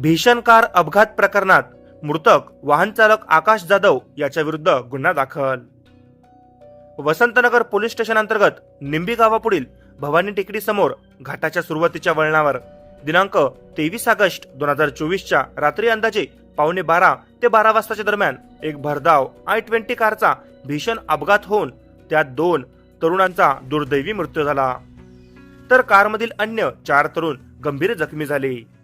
भीषण कार अपघात प्रकरणात मृतक वाहन चालक आकाश जाधव याच्या विरुद्ध गुन्हा दाखल. वसंतनगर पोलीस स्टेशन अंतर्गत निंबी गावापुढील भवानी टेकडी समोर घाटाच्या सुरुवातीच्या वळणावर दिनांक तेवीस ऑगस्ट दोन हजार चोवीसच्या रात्री अंदाजे पावणे बारा ते बारा वाजताच्या दरम्यान एक भरधाव आय ट्वेंटी कारचा भीषण अपघात होऊन त्यात दोन तरुणांचा दुर्दैवी मृत्यू झाला. तर कारमधील अन्य चार तरुण गंभीर जखमी झाले.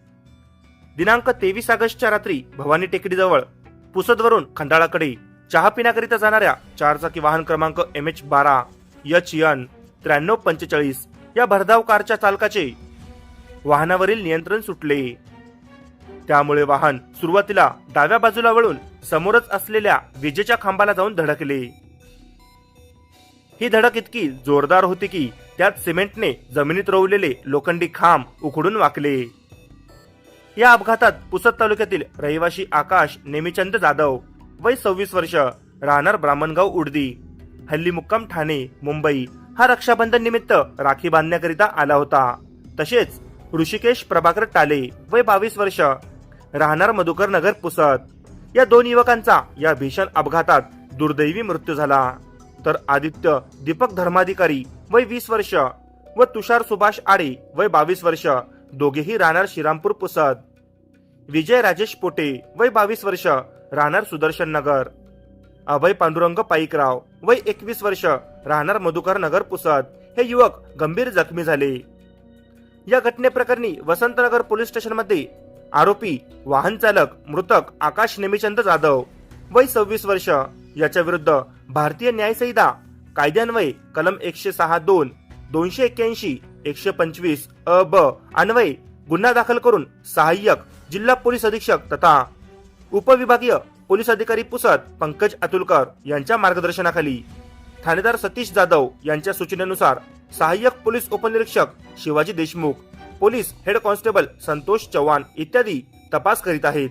दिनांक तेवीस ऑगस्टच्या रात्री भवानी टेकडीजवळ पुसदवरून खंडाळाकडे चहा पिण्याकरिता जाणाऱ्या चारचाकी वाहन क्रमांक एम एच बारा एच एन त्र्याण्णव पंचेचाळीस या भरधाव कारच्या चालकाचे वाहनावरील नियंत्रण सुटले. त्यामुळे वाहन सुरुवातीला डाव्या बाजूला वळून समोरच असलेल्या विजेच्या खांबाला जाऊन धडकले. ही धडक इतकी जोरदार होती की त्यात सिमेंटने जमिनीत रोवलेले लोखंडी खांब उखडून वाकले. या अपघातात पुसद तालुक्यातील रहिवासी आकाश नेमीचंद जाधव वय सव्वीस वर्ष राहणार ब्राह्मणगाव उडदी हल्ली मुक्काम ठाणे मुंबई. हा रक्षाबंधन निमित्त राखी बांधण्याकरिता आला होता. तसेच ऋषिकेश प्रभाकर टाले वय बावीस वर्ष राहणार मधुकर नगर पुसद. या दोन युवकांचा या भीषण अपघातात दुर्दैवी मृत्यू झाला. तर आदित्य दीपक धर्माधिकारी वय वीस वर्ष व तुषार सुभाष आडे वय बावीस वर्ष दोघेही राहणार श्रीरामपूर पुसद. विजय राजेश पोटे वय बावीस वर्ष राहणार सुदर्शन नगर. अभय पांडुरंग पाईकराव वय एकवीस वर्ष राहणार मधुकर नगर पुसद. हे युवक गंभीर जखमी झाले. या घटनेप्रकरणी वसंतनगर पोलीस स्टेशनमध्ये आरोपी वाहन चालक मृतक आकाश नेमीचंद जाधव वय सव्वीस वर्ष. याच्या विरुद्ध भारतीय न्यायसंहिता कायद्यान्वये कलम एकशे सहा दोन दोनशे एक्क्याऐंशी एकशे पंचवीस अ ब अन्वये गुन्हा दाखल करून सहाय्यक जिल्हा पोलीस अधीक्षक तथा उपविभागीय पोलीस अधिकारी पुसद पंकज अतुलकर यांच्या मार्गदर्शनाखाली. ठाणेदार सतीश जाधव यांच्या सूचनेनुसार सहाय्यक पोलीस उपनिरीक्षक Shivaji Deshmukh police head constable Santosh Chavan इत्यादी तपास करीत आहेत.